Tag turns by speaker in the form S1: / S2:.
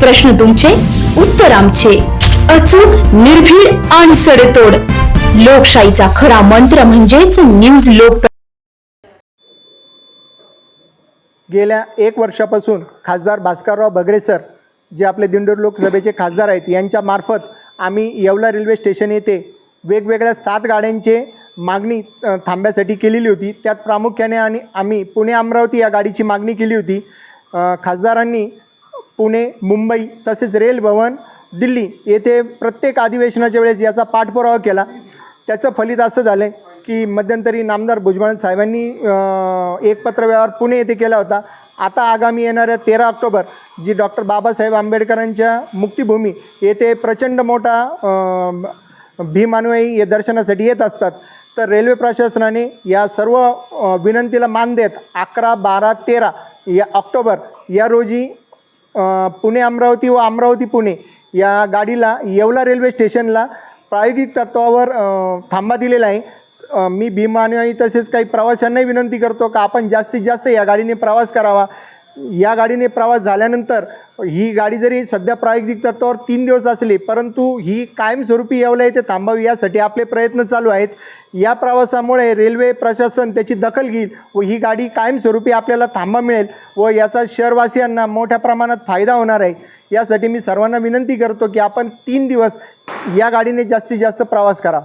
S1: प्रश्न तुमचे उत्तर आमचे. अचूक निर्भीड आणि सडेतोड. लोकशाहीचा खरा मंत्र म्हणजेच न्यूज लोक
S2: गेल्या एक वर्षापासून खासदार भास्करराव बगरे सर जे आपले दिंडोर लोकसभेचे खासदार आहेत यांच्या मार्फत आम्ही येवला रेल्वे स्टेशन येथे वेगवेगळ्या सात गाड्यांचे मागणी थांब्यासाठी केलेली होती. त्यात प्रामुख्याने आणि आम्ही पुणे अमरावती या गाडीची मागणी केली होती. खासदारांनी पुणे मुंबई तसेच रेल भवन दिल्ली येथे प्रत्येक अधिवेशनाच्या वेळेस याचा पाठपुरावा केला. त्याचं फलित असं झालं आहे की मध्यंतरी नामदार भुजबळ साहेबांनी एक पत्रव्यवहार पुणे येथे केला होता. आता आगामी येणाऱ्या तेरा ऑक्टोबर जी डॉक्टर बाबासाहेब आंबेडकरांच्या मुक्तिभूमी येथे प्रचंड मोठा भीमानुयायी या हे दर्शनासाठी येत असतात. तर रेल्वे प्रशासनाने या सर्व विनंतीला मान देत अकरा बारा तेरा या ऑक्टोबर या रोजी पुणे अमरावती व अमरावती पुणे या गाडीला येवला रेल्वे स्टेशनला प्रायोगिक तत्वावर थांबा दिलेला आहे. मी भीम तसेच काही प्रवाशांनाही विनंती करतो का आपण जास्तीत जास्त या गाडीने प्रवास करावा. या गाडीने प्रवास झाल्यानंतर ही गाडी जरी सध्या प्रायोगिक तत्वावर तीन दिवस असली परंतु ही कायमस्वरूपी येवला येथे थांबावी यासाठी आपले प्रयत्न चालू आहेत. या प्रवासामुळे रेल्वे प्रशासन त्याची दखल घेईल व ही गाडी कायमस्वरूपी आपल्याला थांबा मिळेल व याचा शहरवासियांना मोठ्या प्रमाणात फायदा होणार आहे. यासाठी मी सर्वांना विनंती करतो की आपण तीन दिवस या गाडीने जास्तीत जास्त प्रवास करा.